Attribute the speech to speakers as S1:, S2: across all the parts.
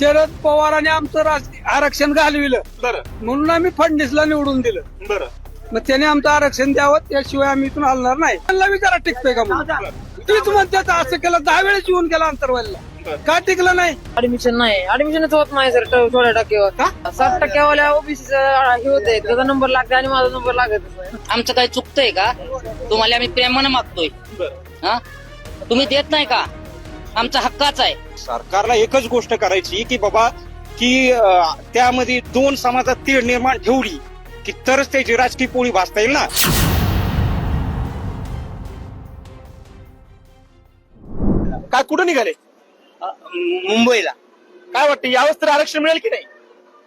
S1: शरद पवारांनी आमचं राज- आरक्षण घालविलं.
S2: बरं.
S1: म्हणून आम्ही फडणीसला निवडून दिलं.
S2: बरं.
S1: मग त्याने आमचं आरक्षण द्यावं त्याशिवाय आम्ही इथून हलणार नाही. त्यांना विचारा टिकतोय का म्हणून? तीच म्हणतात असं केलं दहा वेळेस येऊन गेला अंतरवालीला. का टिकलं नाही?
S3: ऍडमिशन नाही. ऍडमिशनच होत नाही सर थोड्या टक्केवर. सात टक्केवाल्या ओबीसी हे होते त्याचा नंबर लागते आणि माझा नंबर लागतच नाही.
S4: आमचं काही चुकतंय का? तुम्हाला आम्ही प्रेमानं मागतोय.
S2: बरं.
S4: हा? तुम्ही देत नाही का? आमचा हक्काच आहे.
S5: सरकारला एकच गोष्ट करायची की बाबा की त्यामध्ये दोन समाजात तीळ निर्माण ठेवली की तरच त्याची राजकीय पोळी भासता येईल ना?
S2: काय कुठं निघाले?
S6: मुंबईला.
S2: काय वाटतं यावेळेस तर आरक्षण मिळेल की नाही?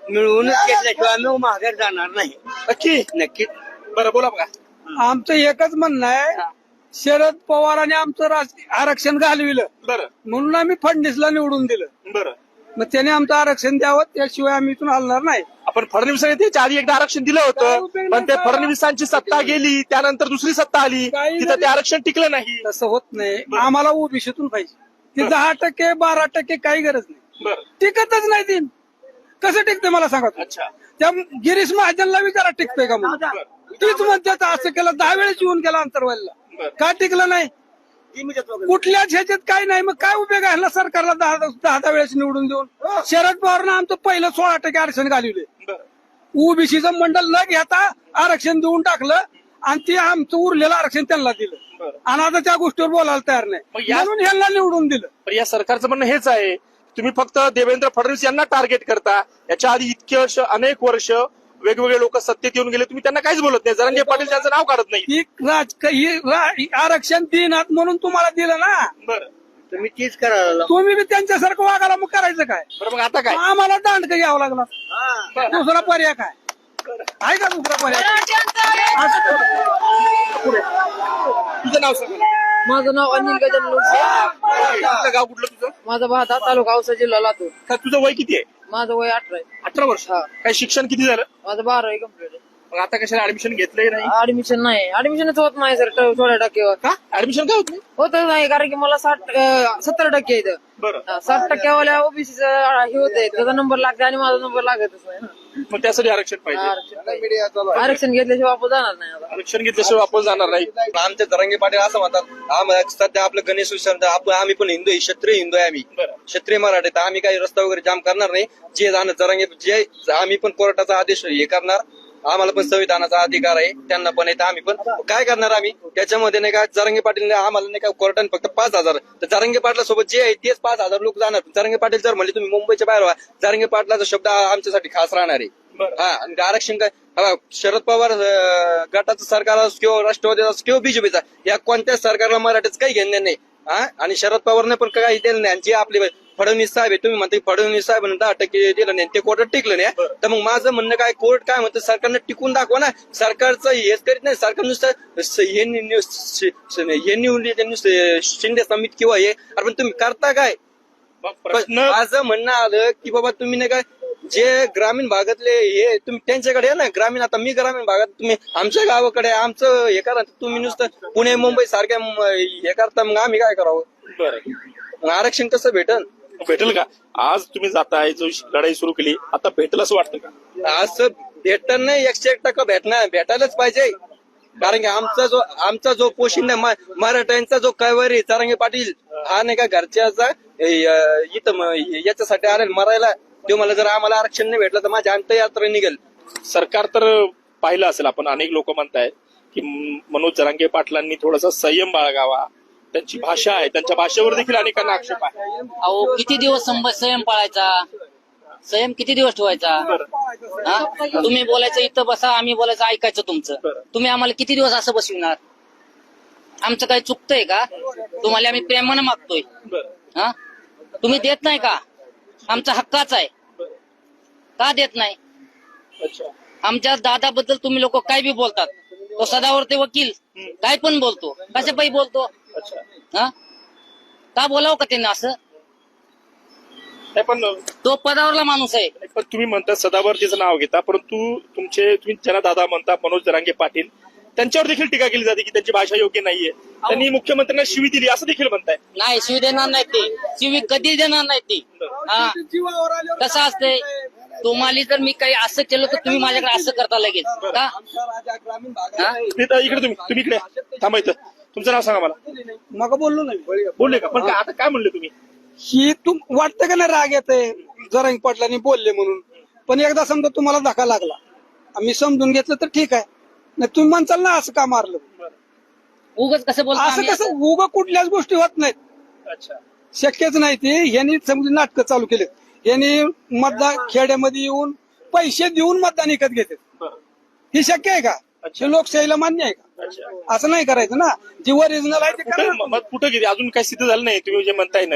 S6: मिळवूनच घेतल्याशिवाय आम्ही माघार जाणार नाही.
S2: नक्की?
S6: नक्की.
S2: बरं बोला बघा.
S1: आमचं एकच म्हणणं आहे शरद पवारांनी आमचं राज- आरक्षण घालविलं.
S2: बरं.
S1: म्हणून आम्ही फडणीसला निवडून दिलं.
S2: बरं.
S1: मग त्याने आमचं आरक्षण द्यावं त्याशिवाय आम्ही इथून हलणार नाही.
S2: आपण फडणवीसांनी त्याच्या आधी एकदा आरक्षण दिलं
S1: काय
S2: होतं
S1: उपयोग
S2: पण ते
S1: नाही.
S2: फडणवीसांची सत्ता गेली त्यानंतर दुसरी सत्ता आली
S1: काही
S2: तिथं ते आरक्षण टिकलं नाही.
S1: तसं होत नाही. आम्हाला ओबीसीतून पाहिजे. ते दहा टक्के बारा टक्के काही गरज नाही.
S2: बरं.
S1: टिकतच नाही ती. कसं टिकते मला सांगा तुम्ही?
S2: अच्छा.
S1: त्या गिरीश महाजनला विचारा टिकतोय का म्हणून? तीच म्हणतात असं केलं दहा वेळेस येऊन गेला अंतरवालीला. का टिकलं नाही? कुठल्याच ह्याच्यात काही नाही. मग काय उपयोग आहे ना सरकारला दहा दहा दहा वेळेस निवडून देऊन? शरद पवारनं आमचं पहिलं सोळा टक्के आरक्षण घालवले. ओबीसीचं मंडळ न घेता आरक्षण देऊन टाकलं आणि ते आमचं उरलेलं आरक्षण त्यांना दिलं. आणि आता त्या गोष्टीवर बोलायला तयार नाही. म्हणून ह्यांना निवडून दिलं.
S2: पण या सरकारचं म्हणणं हेच आहे. तुम्ही फक्त देवेंद्र फडणवीस यांना टार्गेट करता. याच्या आधी इतके वर्ष अनेक वर्ष वेगवेगळे लोक सत्तेत येऊन गेले तुम्ही त्यांना काहीच बोलत नाही. जरांगे पाटील त्यांचं नाव काढत नाही.
S1: ही राज ही रा- ही आरक्षण देणार म्हणून तुम्हाला दिलं ना?
S2: बरं.
S6: तुम्ही तीच करायला
S1: तुम्ही बी त्यांच्यासारखं वागायला मग करायचं काय?
S2: बरं मग आता काय?
S1: आम्हाला दांड घ्यावं लागला. दुसरा पर्याय काय? आहे का दुसरा पर्याय? असं करा.
S2: तुझं नाव सांग. मला.
S3: माझं नाव अनिल गजानन लोणसे.
S2: तुझं गाव कुठलं तुझं?
S3: माझा भाता तालुका औसा जिल्हा लातूर.
S2: का तुझं वय किती आहे?
S3: माझं वय अठरा आहे.
S2: अठरा वर्ष?
S3: हा.
S2: काय शिक्षण किती झालं?
S3: माझं बारावी कंप्लीट आहे
S2: मग आता कशाला ऍडमिशन घेतलंय नाही?
S3: ऍडमिशन नाही. ऍडमिशनच होत नाही सर थोड्या टक्केवर
S2: का? ऍडमिशन काय होत नाही?
S3: होतच नाही कारण की मला साठ सत्तर टक्के इथं
S2: बरं.
S3: साठ टक्क्यावाल्या ओबीसी हे होते त्याचा नंबर लागते आणि माझा नंबर लागतच नाही ना.
S2: मग त्यासाठी आरक्षण पाहिजे.
S3: आरक्षण पाहिजे. आरक्षण घेतल्याशिवाय वापस जाणार नाही आता.
S2: आरक्षण घेतल्याशिवाय वापस जाणार नाही.
S7: आमचे तरंगे पाटील असं म्हणतात आम्हाला सध्या आपलं गणेश उत्सव आपण आम्ही पण हिंदू आहे, क्षत्रिय हिंदू आहे आम्ही.
S2: बरं.
S7: क्षत्रिय मराठी तर आम्ही काही रस्ता वगैरे जाम करणार नाही. जे जाणं तरंगे जे आम्ही पण कोर्टाचा आदेश हे करणार. आम्हाला पण संविधानाचा अधिकार आहे त्यांना पण आहे तर आम्ही पण. काय करणार आम्ही? त्याच्यामध्ये नाही का जरंगे पाटील आम्हाला नाही का कोर्टाने फक्त पाच हजार. तर जरंगे पाटला सोबत जे आहे तेच पाच हजार लोक जाणार. जरंगे पाटील जर म्हणले तुम्ही मुंबईच्या बाहेर व्हा जरंगे पाटलाचा शब्द आमच्यासाठी खास राहणार आहे. हा आणि आरक्षण काय? शरद पवार गटाचं सरकार असो किंवा राष्ट्रवादी असो किंवा बीजेपीचा या कोणत्याच सरकारला मराठीच काही घेणं नाही. हा? आणि शरद पवारने पण काही दिलं नाही. आणि जे आपले फडणवीस साहेब आहे तुम्ही म्हणता फडणवीस साहेब दहा टक्के दिलं नाही ते कोर्टात टिकलं नाही तर मग माझं म्हणणं काय कोर्ट काय म्हणतं सरकारनं टिकून दाखवा ना. सरकारचं हेच करीत नाही. सरकार नुसतं हे नुसतं शिंदे समित किंवा हे. अरे पण तुम्ही करता काय? माझं म्हणणं आलं की बाबा तुम्ही नाही काय जे ग्रामीण भागातले हे तुम्ही त्यांच्याकडे या ना. ग्रामीण आता मी ग्रामीण भागात तुम्ही आमच्या गावाकडे आमचं हे करा तुम्ही नुसतं पुणे मुंबई सारख्या हे करता मग आम्ही काय करावं?
S2: बरं.
S7: मग आरक्षण कसं भेटन?
S2: भेटेल का? आज तुम्ही जाताय जो लढाई सुरू केली आता भेटेल असं वाटतं का?
S7: असं भेटन नाही एकशे एक टक्का भेटणार भेटायलाच पाहिजे. कारण की आमचा जो आमचा जो पोशिंदा मराठ्यांचा जो कैवारी चारंगे पाटील हा नाही का घरच्याचा इथं याच्यासाठी आले मरायला तो मला जर आम्हाला आरक्षण नाही भेटलं तर माझी अंत्ययात्रा निघेल.
S2: सरकार तर पाहिलं असेल आपण अनेक लोक म्हणताय की मनोज जरांगे पाटलांनी थोडासा संयम बाळगावा. त्यांची भाषा आहे त्यांच्या भाषेवर देखील अनेकांना आक्षेप आहे.
S4: अहो किती दिवस संयम पाळायचा? संयम किती दिवस ठेवायचा? हा? तुम्ही बोलायचं इथं बसा आम्ही बोलायचं ऐकायचं तुमचं. तुम्ही आम्हाला किती दिवस असं बसविणार? आमचं काही चुकतंय का? तुम्हाला आम्ही प्रेमानं मागतोय. हा? तुम्ही देत नाही का? आमचा हक्काच आहे. का देत नाही? आमच्या दादाबद्दल तुम्ही लोक काय बी बोलतात. तो सदावर ते वकील काय पण बोलतो. कशा पायी बोलतो हा? का बोलावं का त्यांना असं?
S2: नाही पण
S4: तो पदावरला माणूस आहे.
S2: पण तुम्ही म्हणता सदावर तिचं नाव घेता परंतु तुमचे तुम्ही ज्यांना दादा म्हणता मनोज जरांगे पाटील त्यांच्यावर देखील टीका केली जाते की त्यांची भाषा योग्य नाहीये. त्यांनी मुख्यमंत्र्यांना शिवी दिली असं देखील म्हणताय.
S4: नाही शिवी देणार नाही ते. शिवी कधी देणार नाही ती. हा. कसं असतंय? तुम्हाला जर मी काही असं केलं तर तुम्ही माझ्याकडे असं करता लगेच. का? हा?
S2: इकडे तुम्ही तुम्ही इकडे. या. थांबा इथं. तुमचं नाव सांगा मला.
S1: मग बोललो नाही.
S2: बोलले का? पण का- आता काय म्हणले तुम्ही?
S1: ही तुम वाटतं का नाही राग येते जरांग पाटलांनी बोलले म्हणून. पण एकदा समजा तुम्हाला धक्का लागला. आम्ही समजून घेतलं तर ठीक आहे. नाही तुम्ही म्हणचाल ना असं का मारलं?
S4: उगाच कसं बोलतो
S1: असं
S4: आम्ही
S1: कसं? उगा कुठल्याच गोष्टी होत नाहीत.
S2: अच्छा.
S1: शक्यच नाही ते. यांनी समजा नाटकं चालू केले यांनी मतदान खेड्यामध्ये येऊन पैसे देऊन मतदान विकत घेते. ही शक्य आहे का?
S2: अच्छा.
S1: हे लोकशाहीला मान्य आहे का?
S2: अच्छा.
S1: असं नाही करायचं ना. जी ओरिजिनल आहे ते
S2: कुठे. मग कुठं गेली? अजून काही सिद्ध झालं नाही. तुम्ही जे म्हणताय ना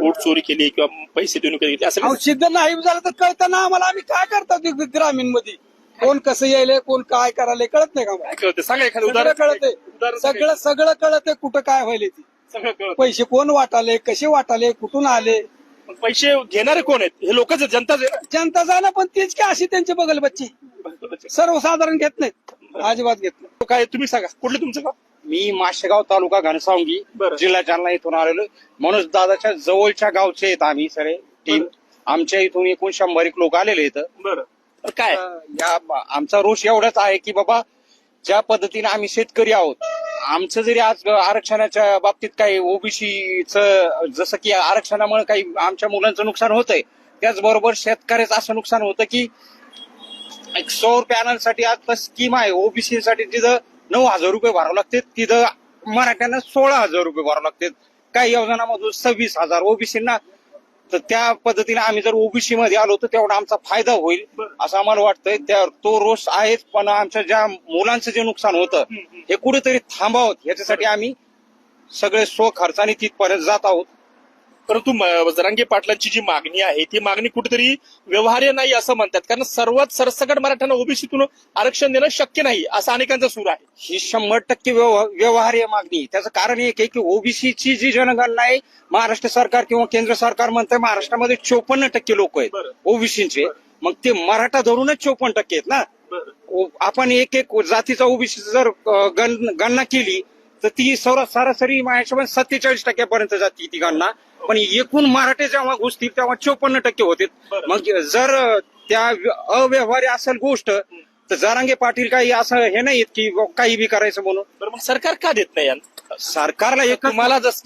S2: वोट चोरी केली किंवा पैसे देऊन विकत घेतले असं
S1: अहो, सिद्ध नाही झालं तर कळतं ना आम्हाला आम्ही काय करतो ग्रामीणमध्ये कोण कसं यायलंय कोण काय करायलंय कळत नाही का आम्हाला?
S2: काय कळतं सांगा एखादं
S1: सगळं
S2: उदाहरण.
S1: कळतंय.
S2: उदाहरण सांगा.
S1: सगळं सगळं कळतंय कुठं काय व्हायले ती.
S2: सगळं कळतं
S1: पैसे कोण वाटाले कसे वाटाले कुठून आले?
S2: पण पैसे घेणारे कोण आहेत? हे लोकच आहेत जनताच आहे
S1: जनता जाणं पण तीच की अशी त्यांची बगल बच्ची
S2: ना.
S1: सर्वसाधारण घेत नाहीत. अजिबात घेत नाही
S2: काय तुम्ही सांगा. कुठलं तुमचं गाव?
S5: मी माशेगाव तालुका घनसावंगी
S2: बरं.
S5: जिल्हा जालना इथून आलेलो मनोज दादाच्या जवळच्या गावचे आहेत आम्ही सगळे टीम. आमच्या इथून एकूण शंभर एक लोक आलेले आहेत.
S2: बरं. तर काय?
S5: या आमचा रोष एवढाच आहे की बाबा ज्या पद्धतीने आम्ही शेतकरी आहोत आमचं जरी आज आरक्षणाच्या बाबतीत काही ओबीसीच जसं की आरक्षणामुळे काही आमच्या मुलांचं नुकसान होतंय त्याचबरोबर शेतकऱ्याचं असं नुकसान होतं की एक सौर पॅनलसाठी आता स्कीम आहे. ओबीसी साठी तिथं नऊ हजार रुपये भरावं लागते तिथं मराठ्यांना सोळा हजार रुपये भरावं लागतात. काही योजनामधून सव्वीस हजार. ओबीसींना तर त्या पद्धतीने आम्ही जर ओबीसी मध्ये आलो तर तेवढा आमचा फायदा होईल असं आम्हाला वाटतंय. त्या तो रोष आहेच पण आमच्या ज्या मुलांचं जे नुकसान होतं हे कुठेतरी थांबावं. याच्यासाठी आम्ही सगळे स्व खर्चाने तिथपर्यंत जात आहोत.
S2: परंतु जरांगे पाटलांची जी मागणी आहे ती मागणी कुठेतरी व्यवहार्य नाही असं म्हणतात. कारण सर्वात सरसकट मराठ्यांना ओबीसीतून आरक्षण देणं शक्य नाही असा अनेकांचा सूर आहे.
S5: ही शंभर टक्के व्यव- व्यवहार्य मागणी. त्याचं कारण एक आहे की ओबीसीची जी जनगणना आहे महाराष्ट्र सरकार किंवा केंद्र सरकार म्हणतंय महाराष्ट्रामध्ये चोपन्न टक्के लोक आहेत. ओबीसीचे. मग ते मराठा धरूनच चोपन्न टक्के आहेत ना. आपण एक एक जातीचा ओबीसी जर गणना केली तर ती सर्व सरासरी माझ्या सत्तेचाळीस टक्क्यापर्यंत जाते ती गणना. पण एकूण मराठे जेव्हा घुसतील तेव्हा चोपन्न टक्के होते. मग जर त्या व्य- अव्यवहार्य असेल गोष्ट तर जरांगे पाटील काही असं हे नाही की काही बी करायचं म्हणून.
S2: सरकार का देत नाही?
S5: सरकारला एक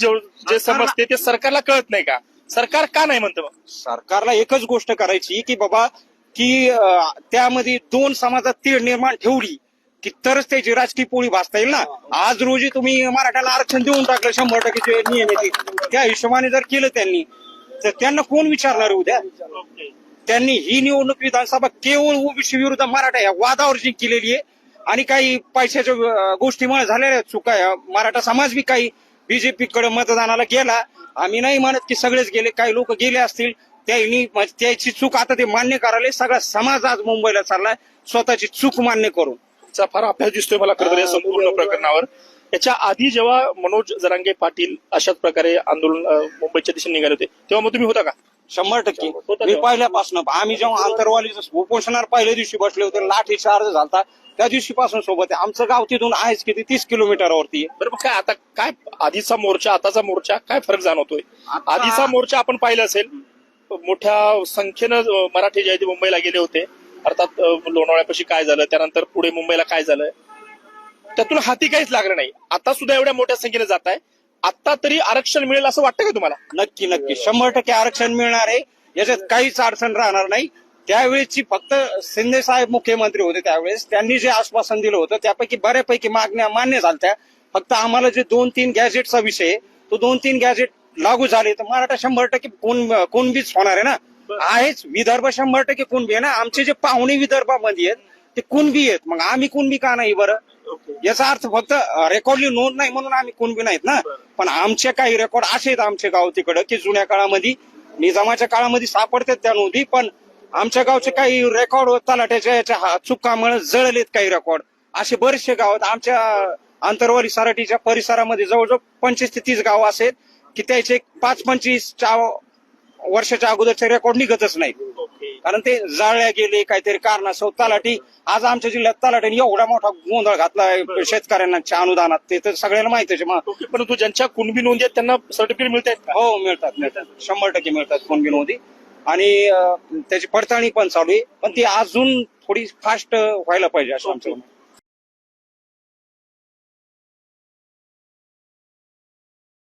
S2: जेव- जे समजते ते सरकारला कळत नाही का? सरकार का नाही म्हणतं
S5: सरकारला एकच गोष्ट करायची की बाबा की त्यामध्ये दोन समाजात तीळ निर्माण ठेवली. की तरच त्याची राजकीय पोळी भासता येईल ना? आज रोजी तुम्ही मराठ्याला आरक्षण देऊन टाकलं शंभर टक्के जे नियम त्या हिशोबाने जर केलं त्यांनी तर त्यांना कोण विचारणार उद्या? त्यांनी ही निवडणूक विधानसभा केवळ ओबीसी विरुद्ध मराठा या वादावर जिंकलेली आहे आणि काही पैशाच्या गोष्टीमुळे झालेल्या चुका या. मराठा समाज बी काही बीजेपी कडे मतदानाला गेला. आम्ही नाही म्हणत की सगळेच गेले काही लोक गेले असतील. त्यांनी त्याची चूक आता ते मान्य करायला सगळा समाज आज मुंबईला चाललाय. स्वतःची चूक मान्य करून.
S2: चा फार अभ्यास दिसतोय मला खरं तर या संपूर्ण प्रकरणावर. याच्या आधी जेव्हा मनोज जरांगे पाटील अशाच प्रकारे आंदोलन अं, मुंबईच्या दिशेने निघाले होते तेव्हा मग तुम्ही होता का?
S5: शंभर टक्के.
S2: होतं
S5: मी
S2: तेव्हा.
S5: पहिल्यापासून आम्ही जेव्हा आंतरवालीचं उपोषणावर पहिल्या दिवशी बसले होते लाठी चार्ज झालता त्या दिवशीपासून सोबत आहे. आमचं गाव तिथून आहेच किती तीस किलोमीटरवरती आहे.
S2: बरं मग काय आता काय आधीचा मोर्चा आताचा मोर्चा काय फरक जाणवतोय?
S5: आता-
S2: आधीचा मोर्चा आपण पाहिला असेल मोठ्या संख्येनं अं, मराठी जे आहे ते मुंबईला गेले होते. अर्थात लोणावळ्यापाशी काय झालं त्यानंतर पुढे मुंबईला काय झालं त्यातून हाती काहीच लागलं नाही. आता सुद्धा एवढ्या मोठ्या संख्येने जात आहे. आता तरी आरक्षण मिळेल असं वाटतं का तुम्हाला?
S5: नक्की नक्की. शंभर टक्के आरक्षण मिळणार आहे. याच्यात काहीच अडचण राहणार नाही. त्यावेळेची फक्त शिंदे साहेब मुख्यमंत्री होते त्यावेळेस. त्यांनी जे आश्वासन दिलं होतं त्यापैकी बऱ्यापैकी मागण्या मान्य झाल्या फक्त आम्हाला जे दोन तीन गॅजेटचा विषय तो दोन तीन गॅजेट लागू झाले तर मराठा शंभर टक्के कोण कोणबीच होणार आहे ना? आहेच. विदर्भ शंभर टक्के कुणबी आहे ना. आमचे जे पाहुणे विदर्भामध्ये आहेत ते कुणबी आहेत. मग आम्ही कुणबी का नाही बरं? याचा अर्थ फक्त रेकॉर्डली नोंद नाही म्हणून आम्ही कुणबी नाहीत ना. पण आमचे काही रेकॉर्ड असे आहेत आमच्या गाव तिकडं की जुन्या काळामध्ये निजामाच्या काळामध्ये सापडतात त्या नोंदी पण आमच्या गावचे काही रेकॉर्ड तलाट्याच्या याच्या चुकामुळे जळलेत काही रेकॉर्ड. असे बरेचसे गाव आहेत. आमच्या आंतरवाली सराटीच्या परिसरामध्ये जवळजवळ पंचवीस ते तीस गाव असेल की त्याचे पाच पंचवीस वर्षाच्या अगोदरचे रेकॉर्ड निघतच नाही. कारण ते जाळल्या गेले काहीतरी कारणास्तव तलाठी. आज आमच्या जिल्ह्यात तलाठीने एवढा मोठा गोंधळ घातलाय शेतकऱ्यांच्या अनुदानात. ते तर सगळ्यांना माहिती आहे
S2: परंतु ज्यांच्या कुणबी नोंदी आहेत त्यांना सर्टिफिकेट मिळत आहेत का?
S5: हो मिळतात मिळतात. शंभर टक्के मिळतात कोण नोंदी. आणि त्याची पडताळणी पण चालू आहे. पण ती अजून थोडी फास्ट व्हायला पाहिजे असं आमचं.